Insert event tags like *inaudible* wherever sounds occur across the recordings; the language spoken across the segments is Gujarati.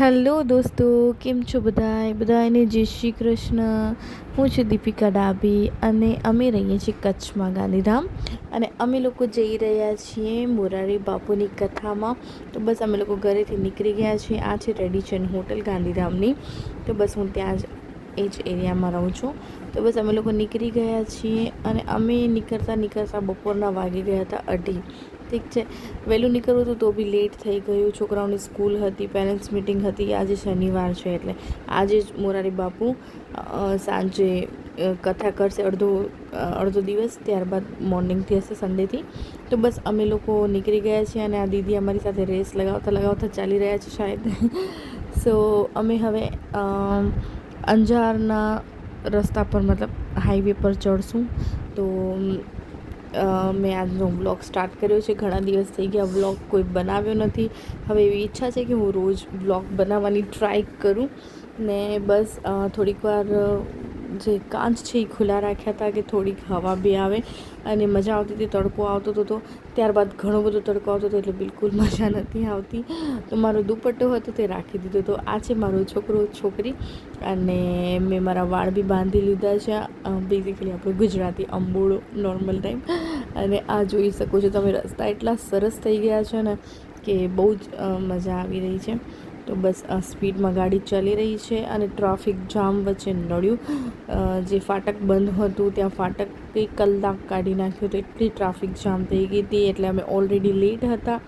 હેલો દોસ્તો, કેમ છો બધાય? બધાને જય શ્રી કૃષ્ણ. હું છું દીપિકા ડાભી અને અમે રહીએ છીએ કચ્છમાં ગાંધીધામ. અને અમે લોકો જઈ રહ્યા છીએ મોરારી બાપુની કથામાં. તો બસ અમે લોકો ઘરેથી નીકળી ગયા છીએ. આ છે રેડિચન હોટલ ગાંધીધામની. તો બસ હું ત્યાં જ, એ જ એરિયામાં રહું છું. તો બસ અમે લોકો નીકળી ગયા છીએ અને અમે નીકળતા નીકળતા બપોરના વાગી ગયા હતા અઢી. ઠીક છે. વહેલું નીકળવું હતું તો બી લેટ થઈ ગયું. છોકરાઓની સ્કૂલ હતી પેરેન્ટ્સ મિટિંગ હતી. આજે શનિવાર છે એટલે આજે જ મોરારી બાપુ સાંજે કથા કરશે. અડધો અડધો દિવસ ત્યારબાદ મોર્નિંગથી હશે સન્ડેથી તો બસ અમે લોકો નીકળી ગયા છીએ અને આ દીદી અમારી સાથે રેસ લગાવતા લગાવતા ચાલી રહ્યા છે શાયદ. *laughs* સો અમે હવે અંજારના રસ્તા પર, મતલબ હાઈવે પર ચડશું. તો મેં આજનો વ્લોગ સ્ટાર્ટ કર્યો છે. ઘણા દિવસ થઈ ગયા વ્લોગ કોઈ બનાવ્યો નથી. હવે એવી ઈચ્છા છે કે હું રોજ વ્લોગ બનાવવાની ટ્રાય કરું. ને બસ થોડીક વાર જે કાચ છે એ ખુલ્લા રાખ્યા હતા કે થોડીક હવા બી આવે અને મજા આવતી હતી, તડકો આવતો હતો તો ત્યારબાદ ઘણો બધો તડકો આવતો હતો એટલે બિલકુલ *laughs* મજા નથી આવતી. તો મારો દુપટ્ટો હતો તે રાખી દીધો. તો આ છે મારો છોકરો, છોકરી. અને મેં મારા વાળ બી બાંધી લીધા છે. બેઝિકલી આપણે ગુજરાતી અંબોળો નોર્મલ ટાઈમ અને આ જોઈ શકો છો તમે, રસ્તા એટલા સરસ થઈ ગયા છે ને કે બહુ જ મજા આવી રહી છે. તો બસ આ સ્પીડમાં ગાડી ચાલી રહી છે અને ટ્રાફિક જામ વચ્ચે નડ્યું. જે ફાટક બંધ હતું ત્યાં ફાટક કંઈક કલાક કાઢી નાખ્યું તો એટલી ટ્રાફિક જામ થઈ ગઈ હતી એટલે અમે ઓલરેડી લેટ હતા.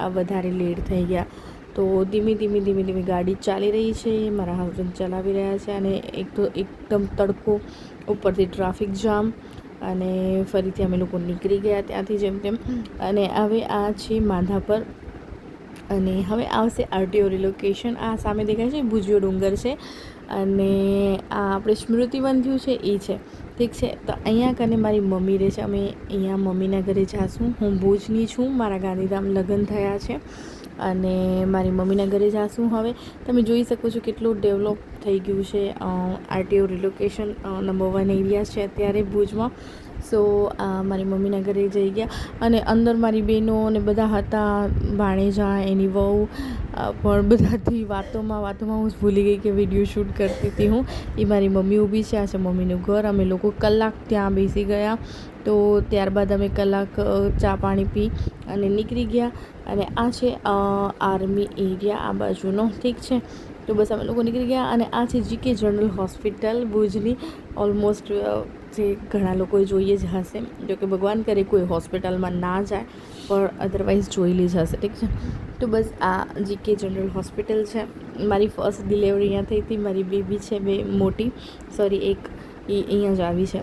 આ વધારે લેટ થઈ ગયા. તો ધીમે ધીમે ધીમે ધીમે ગાડી ચાલી રહી છે, મારા હસબન્ડ ચલાવી રહ્યા છે અને એક તો એકદમ તડકો ઉપરથી ટ્રાફિક જામ અને ફરીથી અમે લોકો નીકળી ગયા ત્યાંથી જેમ તેમ. અને હવે આ છે માધા પર અને હવે આવશે આરટીઓ રિલોકેશન આ સામે દેખાય છે, ભુજિયો ડુંગર છે. અને આ આપણે સ્મૃતિવન થયું છે, એ છે. ઠીક છે? તો અહીંયા કને મારી મમ્મી રહે છે. અમે અહીંયા મમ્મીના ઘરે જાશું. હું ભુજની છું. મારા ગાંધીધામ લગ્ન થયા છે. અને મારી મમ્મીના ઘરે જાશું હવે. તમે જોઈ શકો છો કેટલું ડેવલપ થઈ ગયું છે RTO relocation number one area છે અત્યારે ભુજમાં. સો મારી મમ્મીના ઘરે જઈ ગયા અને અંદર મારી બહેનો અને બધા હતા, ભાણેજા, એની વહુ પણ બધાથી વાતોમાં વાતોમાં હું ભૂલી ગઈ કે વીડિયો શૂટ કરતી હતી હું. એ મારી મમ્મી ઊભી છે, આ છે મમ્મીનું ઘર. અમે લોકો કલાક ત્યાં બેસી ગયા. તો ત્યારબાદ અમે કલાક ચા પાણી પી અને નીકળી ગયા. અને આ છે આર્મી એરિયા આ બાજુનો. ઠીક છે? તો બસ અમે લોકો નીકળી ગયા અને આ છે જીકે જનરલ હોસ્પિટલ, ભુજની. ઓલમોસ્ટ જે ઘણા લોકોએ જોઈએ જ હશે. જો કે ભગવાન કરે કોઈ હોસ્પિટલમાં ના જાય, પણ અધરવાઇઝ જોયેલી જ હશે. ઠીક છે? તો બસ આ જીકે જનરલ હોસ્પિટલ છે. મારી ફર્સ્ટ ડિલેવરી અહીંયા થઈ હતી. મારી બેબી છે, બે મોટી. સોરી એક એ અહીંયા જ આવી છે.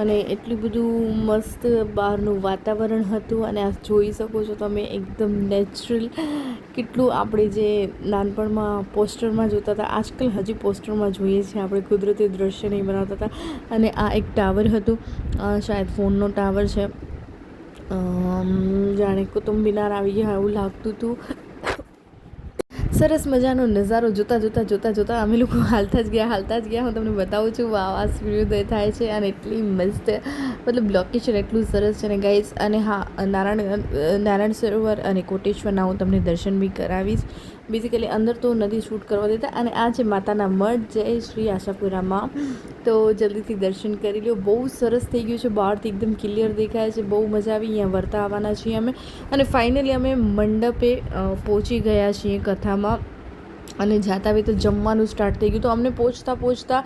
અને એટલું બધું મસ્ત બહારનું વાતાવરણ હતું અને આ જોઈ શકો છો તમે એકદમ નેચરલ કેટલું આપણે જે નાનપણમાં પોસ્ટરમાં જોતા હતા, આજકાલ હજી પોસ્ટરમાં જોઈએ છીએ આપણે કુદરતી દ્રશ્ય નહીં બનાવતા હતા. અને આ એક ટાવર હતું શાયદ ફોનનો ટાવર છે. જાણે કુતુબ મિનાર આવી ગયા એવું લાગતું હતું. સરસ મજાનો નજારો જોતા જોતા જોતા જોતા અમે લોકો હાલતા જ ગયા, હાલતા જ ગયા. હું તમને બતાવું છું આવા આ સૂર્યોદય થાય છે અને એટલી મસ્ત, મતલબ લોકેશન એટલું સરસ છે ને ગાઈસ અને હા, નારાયણ નારાયણ સરોવર અને કોટેશ્વરના હું તમને દર્શન બી કરાવીશ. બેઝિકલી અંદર તો નથી શૂટ કરવા દેતા અને આ છે માતાના મઠ જય શ્રી આશાપુરામાં, તો જલ્દીથી દર્શન કરી લો બહુ સરસ થઈ ગયું છે, બહારથી એકદમ ક્લિયર દેખાય છે, બહુ મજા આવી. અહીંયા વર્તા આવવાના છીએ અમે. અને ફાઇનલી અમે મંડપે પહોંચી ગયા છીએ કથામાં. અને જાતા હોય તો જમવાનું સ્ટાર્ટ થઈ ગયું. તો અમને પહોંચતા પહોંચતા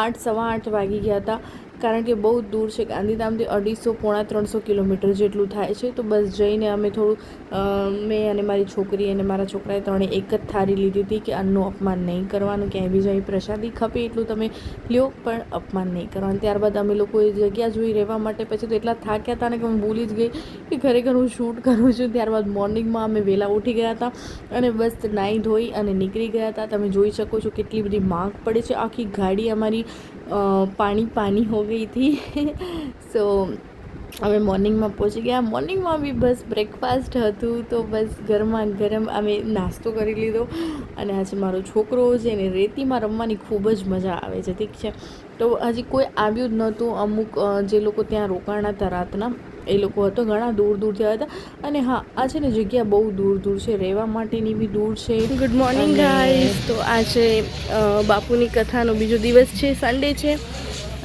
આઠ, સવા આઠ વાગી ગયા હતા. કારણ કે બહુ દૂર છે. ગાંધીધામથી અઢીસો, પોણા ત્રણસો કિલોમીટર જેટલું થાય છે. તો બસ જઈને અમે થોડું મેં અને મારી છોકરી અને મારા છોકરાએ ત્રણે એક જ થારી લીધી હતી કે અન્નનું અપમાન નહીં કરવાનું, ક્યાંય બી જઈ પ્રસાદી ખપે એટલું તમે લ્યો, પણ અપમાન નહીં કરવાનું. ત્યારબાદ અમે લોકો એ જગ્યા જોઈ રહેવા માટે પછી તો એટલા થાક્યા હતા ને કે હું ભૂલી જ ગઈ કે ખરેખર હું શૂટ કરું છું. ત્યારબાદ મોર્નિંગમાં અમે વહેલા ઉઠી ગયા હતા અને બસ નાહી ધોઈ અને નીકળી ગયા હતા. તમે જોઈ શકો છો કેટલી બધી માંગ પડે છે. આખી ગાડી અમારી પાણી પાણી હો ગઈ હતી. *laughs* સો અમે મોર્નિંગમાં પહોંચી ગયા. મોર્નિંગમાં બી બસ બ્રેકફાસ્ટ હતું તો બસ ગરમા ગરમ અમે નાસ્તો કરી લીધો. અને આજે મારો છોકરો છે એને રેતીમાં રમવાની ખૂબ જ મજા આવે છે. ઠીક છે? તો હજી કોઈ આવ્યું જ નહોતું. અમુક જે લોકો ત્યાં રોકાણા હતા રાતના એ લોકો હતો ઘણા દૂર દૂરથી આવ્યા હતા. અને હા આ છે ને જગ્યા બહુ દૂર દૂર છે રહેવા માટેની બી દૂર છે. ગુડ મોર્નિંગ ગાઈઝ તો આજે બાપુની કથાનો બીજો દિવસ છે સન્ડે છે.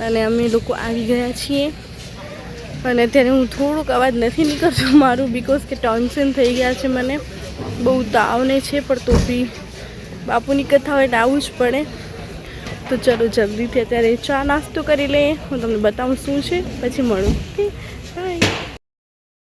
અને અમે લોકો આવી ગયા છીએ. અને અત્યારે હું થોડુંક અવાજ નથી નીકળતો મારું બિકોઝ કે ટોન્સન થઈ ગયા છે મને. બહુ તાવને છે પણ તો બી બાપુની કથા હોય એટલે આવવું જ પડે. તો ચલો જલ્દીથી અત્યારે ચા નાસ્તો કરી લઈએ. હું તમને બતાવું શું છે પછી મળું.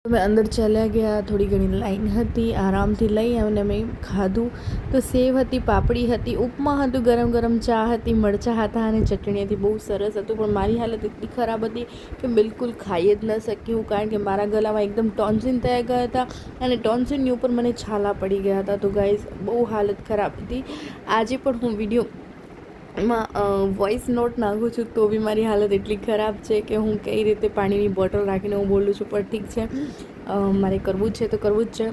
અમે અંદર ચાલ્યા ગયા, થોડી ઘણી લાઈન હતી, આરામથી લઈ અને મેં ખાધું. તો સેવ હતી, પાપડી હતી, ઉપમા હતું, ગરમ ગરમ ચા હતી, મરચાં હતા અને ચટણી હતી. બહુ સરસ હતું, પણ મારી હાલત એટલી ખરાબ હતી કે બિલકુલ ખાઈ જ ન શક્યું, કારણ કે મારા ગલામાં એકદમ ટોન્સિન થઈ ગયા હતા અને ટોન્સિનની ઉપર મને છાલા પડી ગયા હતા. તો ગાઈઝ બહુ હાલત ખરાબ હતી. આજે પણ હું વીડિયો માં વોઇસ નોટ નાખું છું તો બી મારી હાલત એટલી ખરાબ છે કે હું કઈ રીતે પાણીની બોટલ રાખીને હું બોલું છું, પણ ઠીક છે. મારે કરવું જ છે તો કરવું જ છે.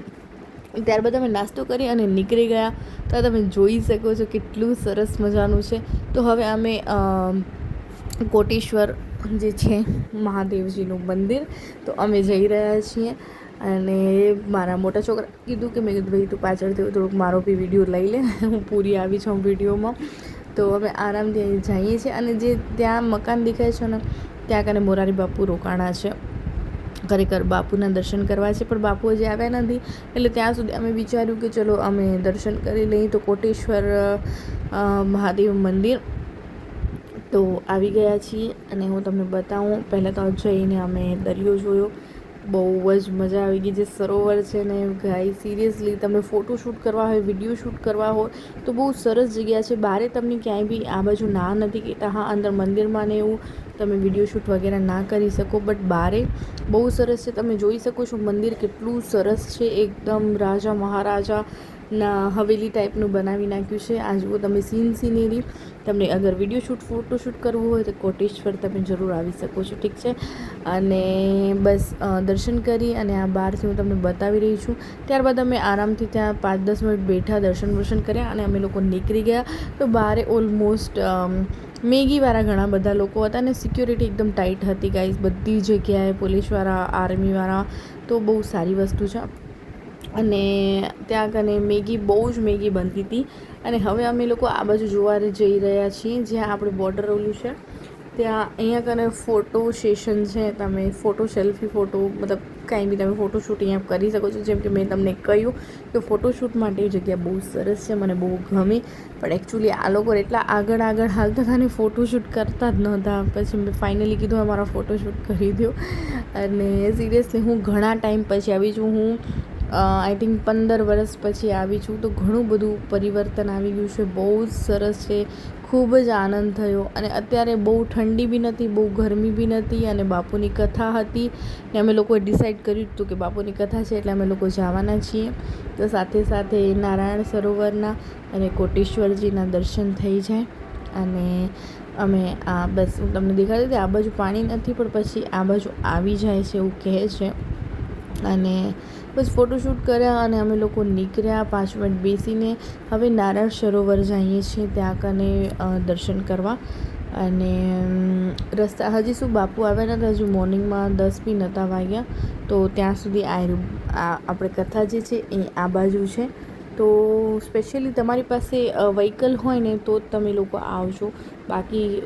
ત્યારબાદ અમે નાસ્તો કરી અને નીકળી ગયા. તો તમે જોઈ શકો છો કેટલું સરસ મજાનું છે. તો હવે અમે કોટેશ્વર જે છે, મહાદેવજીનું મંદિર, તો અમે જઈ રહ્યા છીએ. અને મારા મોટા છોકરા કીધું કે મેં કીધું, ભાઈ, તું પાછળથી થોડુંક મારો બી વીડિયો લઈ લે. હું પૂરી આવી છું વિડીયોમાં. તો અમે આરામથી જઈએ છીએ અને જે ત્યાં મકાન દેખાય છે ને, ત્યાં કને મોરારી બાપુ રોકાણા છે. ખરેખર બાપુના દર્શન કરવા છે, પણ બાપુ હજી આવ્યા નથી. એટલે ત્યાં સુધી અમે વિચાર્યું કે ચલો અમે દર્શન કરી લઈએ તો કોટેશ્વર મહાદેવ મંદિર. તો આવી ગયા છીએ અને હું તમને બતાવું, પહેલાં તો જઈને અમે દરિયો જોયો. બહુ જ મજા આવી ગઈ જે સરોવર છે ને ગાય સિરિયસલી તમે ફોટોશૂટ કરવા હોય વીડિયો શૂટ કરવા હોય, તો બહુ સરસ જગ્યા છે. બારે તમને ક્યાંય બી આ બાજુ ના નથી કહેતા. હા, અંદર મંદિરમાં ને એવું તમે વીડિયો શૂટ વગેરે ના કરી શકો બટ બારે બહુ સરસ છે. તમે જોઈ શકો છો મંદિર કેટલું સરસ છે. એકદમ રાજા મહારાજા ના, હવેલી ટાઈપનું બનાવી નાખ્યું છે. આ જુઓ, તમે સીન સિનેરી તમને અગર વીડિયો શૂટ ફોટોશૂટ કરવું હોય તો કોટેજ પર તમે જરૂર આવી શકો છો, ઠીક છે? અને બસ દર્શન કરી અને આ બહારથી હું તમને બતાવી રહી છું. ત્યારબાદ અમે આરામથી ત્યાં પાંચ દસ મિનિટ બેઠા, દર્શન વર્શન કર્યા અને અમે લોકો નીકળી ગયા. તો બહારે ઓલમોસ્ટ મેગીવાળા ઘણા બધા લોકો હતા અને સિક્યોરિટી એકદમ ટાઈટ હતી ગાઈઝ બધી જગ્યાએ પોલીસવાળા આર્મીવાળા તો બહુ સારી વસ્તુ છે. અને ત્યાં કને મેગી, બહુ જ મેગી બનતી હતી. અને હવે અમે લોકો આ બાજુ જોવા જઈ રહ્યા છીએ, જ્યાં આપણે બોર્ડર ઓલું છે. ત્યાં અહીંયા કને ફોટો સેશન છે, તમે ફોટો સેલ્ફી ફોટો મતલબ કાંઈ બી તમે ફોટોશૂટ અહીંયા કરી શકો છો. જેમ કે મેં તમને કહ્યું કે ફોટોશૂટ માટે જગ્યા બહુ સરસ છે, મને બહુ ગમી. પણ એકચ્યુઅલી આ લોકો એટલા આગળ આગળ હાલતા હતા ને ફોટોશૂટ કરતા જ નહોતા. પછી મેં ફાઇનલી કીધું, અમારા ફોટોશૂટ કરી દો અને સિરિયસલી હું ઘણા ટાઈમ પછી આવી છું. હું આઈ થિંક પંદર વર્ષ પછી આવી છું તો ઘણું બધું પરિવર્તન આવી ગયું છે. બહુ જ સરસ છે. ખૂબ જ આનંદ થયો. અને અત્યારે બહુ ઠંડી બી નથી, બહુ ગરમી બી નથી અને બાપુની કથા હતી ને અમે લોકોએ ડિસાઈડ કર્યું હતું કે બાપુની કથા છે એટલે અમે લોકો જવાના છીએ. તો સાથે સાથે નારાયણ સરોવરના અને કોટેશ્વરજીના દર્શન થઈ જાય. અને અમે આ બસ, હું તમને દેખાડી હતી આ બાજુ પાણી નથી પણ પછી આ બાજુ આવી જાય છે એવું કહે છે. અને બસ ફોટોશૂટ કર્યા અને અમે લોકો નીકળ્યા પાંચ મિનિટ બેસીને હવે નારાયણ સરોવર જઈએ છીએ, ત્યાં કને દર્શન કરવા. અને રસ્તા, હજી શું બાપુ આવ્યા નતા, હજુ મોર્નિંગમાં દસ બી નહોતા વાગ્યા, તો ત્યાં સુધી આ, આપણે કથા જે છે એ આ બાજુ છે. તો સ્પેશિયલી તમારી પાસે વ્હીકલ હોય ને તો જ તમે લોકો આવજો. બાકી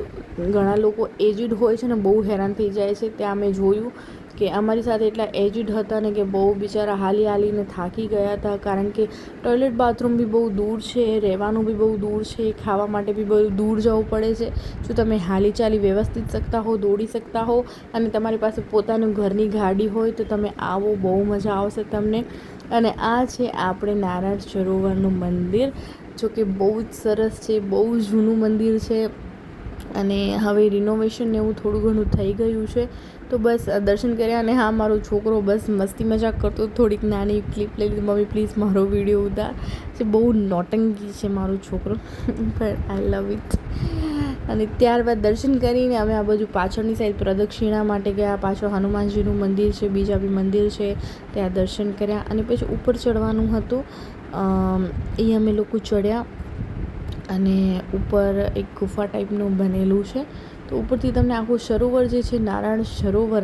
ઘણા લોકો એજિડ હોય છે ને બહુ હેરાન થઈ જાય છે, ત્યાં મેં જોયું. કે અમારી સાથે એટલા એજિડ હતા ને કે બહુ બિચારા હાલી હાલીને થાકી ગયા હતા. કારણ કે ટોયલેટ બાથરૂમ બી બહુ દૂર છે, રહેવાનું બી બહુ દૂર છે, ખાવા માટે બી બહુ દૂર જવું પડે છે. જો તમે હાલી ચાલી વ્યવસ્થિત શકતા હો, દોડી શકતા હો? અને તમારી પાસે પોતાનું ઘરની ગાડી હોય તો તમે આવો, બહુ મજા આવશે તમને. અને આ છે આપણે નારાયણ સરોવરનું મંદિર જો કે બહુ જ સરસ છે, બહુ જૂનું મંદિર છે. અને હવે રિનોવેશન ને એવું થોડું ઘણું થઈ ગયું છે. તો બસ દર્શન કર્યા અને હા, મારો છોકરો બસ મસ્તી મજાક કરતો, થોડીક નાની ક્લિપ લઈ લીધી. મમ્મી પ્લીઝ મારો વીડિયો ઉતાર. જે બહુ નોટંકી છે મારો છોકરો. પણ આઈ લવ ઇટ અને ત્યારબાદ દર્શન કરીને અમે આ બાજુ પાછળની સાઈડ પ્રદક્ષિણા માટે ગયા. પાછળ હનુમાનજીનું મંદિર છે બીજા બી મંદિર છે. ત્યાં દર્શન કર્યા અને પછી ઉપર ચડવાનું હતું. એ અમે લોકો ચડ્યા અને ઉપર એક ગુફા ટાઈપનું બનેલું છે. તો ઉપરથી તમને આખું સરોવર જે છે, નારાયણ સરોવર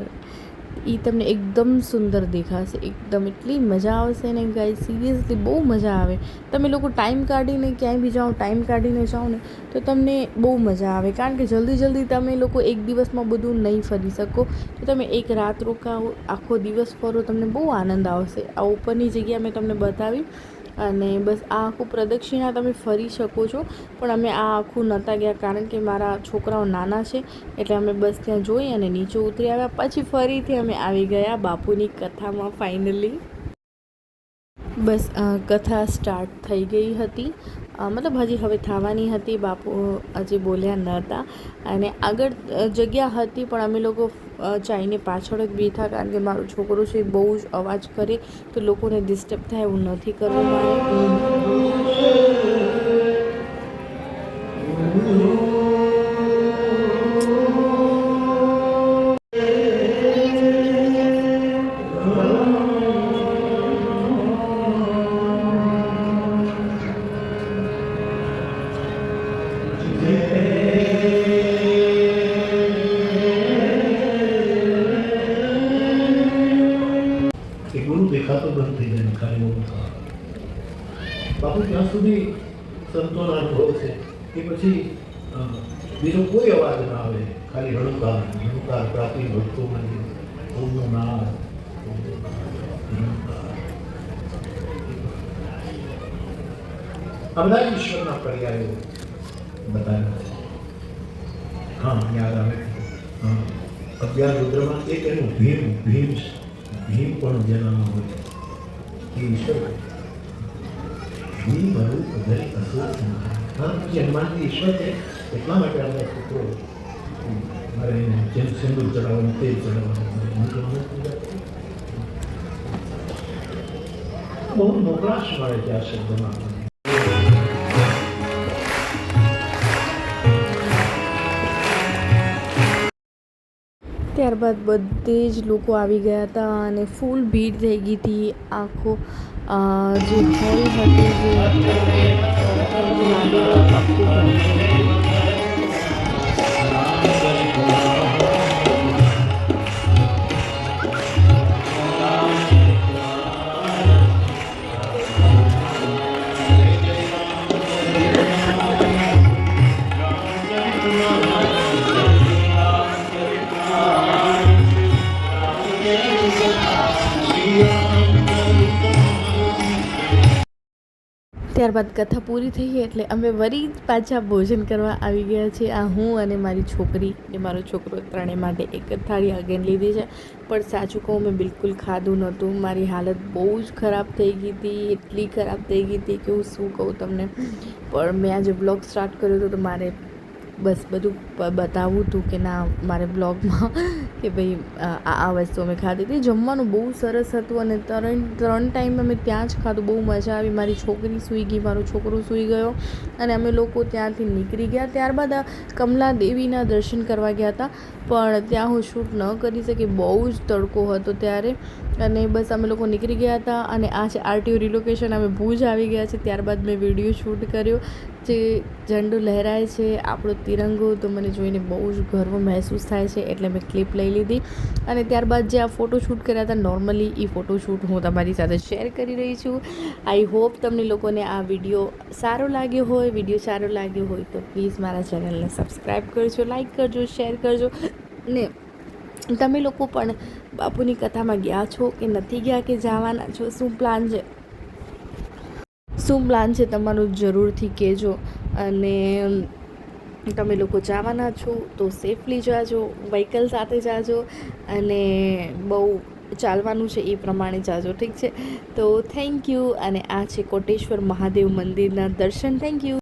એ તમને એકદમ સુંદર દેખાશે. એકદમ એટલી મજા આવશે ને ગાઈ સિરિયસલી બહુ મજા આવે. તમે લોકો ટાઈમ કાઢીને ક્યાંય બી જાઓ ટાઈમ કાઢીને જાઓ ને, તો તમને બહુ મજા આવે. કારણ કે જલ્દી જલ્દી તમે લોકો એક દિવસમાં બધું નહીં ફરી શકો. તો તમે એક રાત રોકાવો, આખો દિવસ ફરો, તમને બહુ આનંદ આવશે. આ ઉપરની જગ્યા મેં તમને બતાવી. અને બસ આ આખું પ્રદક્ષિણા તમે ફરી શકો છો. પણ અમે આ આખું નહોતા ગયા કારણ કે મારા છોકરાઓ નાના છે, એટલે અમે બસ ત્યાં જોઈ અને નીચે ઉતરી આવ્યા. પછી ફરીથી અમે આવી ગયા બાપુની કથામાં ફાઇનલી બસ કથા સ્ટાર્ટ થઈ ગઈ હતી. મતલબ હજી હવે થવાની હતી. બાપુ હજી બોલ્યા નહોતા. અને આગળ જગ્યા હતી પણ અમે લોકો અ, ચાઈને પાછળ જ બેઠા કારણ કે મારો છોકરો છે એ બહુ જ અવાજ કરે તો લોકોને ડિસ્ટર્બ થાય એવું નથી કરવું મારે. એ ગુરુ દેખાતો બંધ થઈ જાય ખાલી મોટું થવા બાપુ ત્યાં સુધી સંતોનો અનુભવ છે કે પછી અ, બીજો કોઈ અવાજ ના આવે ખાલી હણુકાર હણુકાર પ્રાપ્તિ ભક્તોમાં જે ઓમનો નાદ હણુકાર. આ બધા જ ઈશ્વરના પર્યાયો બતાવ્યા છે હા યાદ આવે હા અગિયાર રુદ્રમાં એક એનું ભીમ ભીમ ભીમ પણ જેનામાં હોય એ ઈશ્વર ભીમ ભરું અધરી અસુર હા પછી હનુમાનજી ઈશ્વર છે. એટલા માટે આપણે પુત્રો મારે એને જેમ સિંદૂર ચડાવવાનું ચડાવવાનું તો કરું. બહુ મોકળાશ મળે આ શબ્દમાં. ત્યારબાદ બધે જ લોકો આવી ગયા હતા અને ફૂલ ભીડ થઈ ગઈ હતી આખો જે હોલ હતી જે ત્યારબાદ કથા પૂરી થઈ એટલે અમે વરી પાછા ભોજન કરવા આવી ગયા છીએ. આ હું અને મારી છોકરી ને મારો છોકરો ત્રણેય માટે એક જ થાળી આગળ લીધી છે. પણ સાચું કહું, મેં બિલકુલ ખાધું નહોતું. મારી હાલત બહુ જ ખરાબ થઈ ગઈ હતી, એટલી ખરાબ થઈ ગઈ હતી કે હું શું કહું તમને. પણ મેં આજે બ્લોગ સ્ટાર્ટ કર્યો હતો તો મારે બસ બધું બતાવવું હતું કે ના, મારે બ્લોગમાં *laughs* કે ભાઈ, આ વસ્તુ અમે ખાધી હતી. જમવાનું બહુ સરસ હતું અને ત્રણ ત્રણ ટાઈમ અમે ત્યાં જ ખાધું. બહુ મજા આવી. મારી છોકરી સૂઈ ગઈ, મારો છોકરો સૂઈ ગયો અને અમે લોકો ત્યાંથી નીકળી ગયા. ત્યારબાદ કમલા દેવીના દર્શન કરવા ગયા હતા. પણ ત્યાં હું શૂટ ન કરી શકી. બહુ જ તડકો હતો ત્યારે. અને બસ અમે લોકો નીકળી ગયા હતા અને આ છે આરટીઓ રિલોકેશન અમે ભુજ આવી ગયા છે. ત્યારબાદ મેં વીડિયો શૂટ કર્યો. જે ઝંડો લહેરાય છે, આપણો તિરંગો તો મને જોઈને બહુ જ ગર્વ મહેસૂસ થાય છે, એટલે મેં ક્લિપ લઈ લીધી. અને ત્યારબાદ જે આ ફોટોશૂટ કર્યા હતા નોર્મલી એ ફોટોશૂટ હું તમારી સાથે શેર કરી રહી છું. આઈ હોપ તમને લોકોને આ વીડિયો સારો લાગ્યો હોય. વીડિયો સારો લાગ્યો હોય તો પ્લીઝ મારા ચેનલને સબસ્ક્રાઈબ કરજો લાઇક કરજો શેર કરજો. ને તમે લોકો પણ બાપુની કથામાં ગયા છો કે નથી ગયા કે જવાના છો? શું પ્લાન છે? શું પ્લાન છે તમારું જરૂરથી કહેજો. અને તમે લોકો જવાના છો તો સેફલી જાજો વ્હીકલ સાથે જાજો અને બહુ ચાલવાનું છે એ પ્રમાણે જાજો, ઠીક છે? તો થેન્ક યુ અને આ છે કોટેશ્વર મહાદેવ મંદિરના દર્શન થેન્ક યુ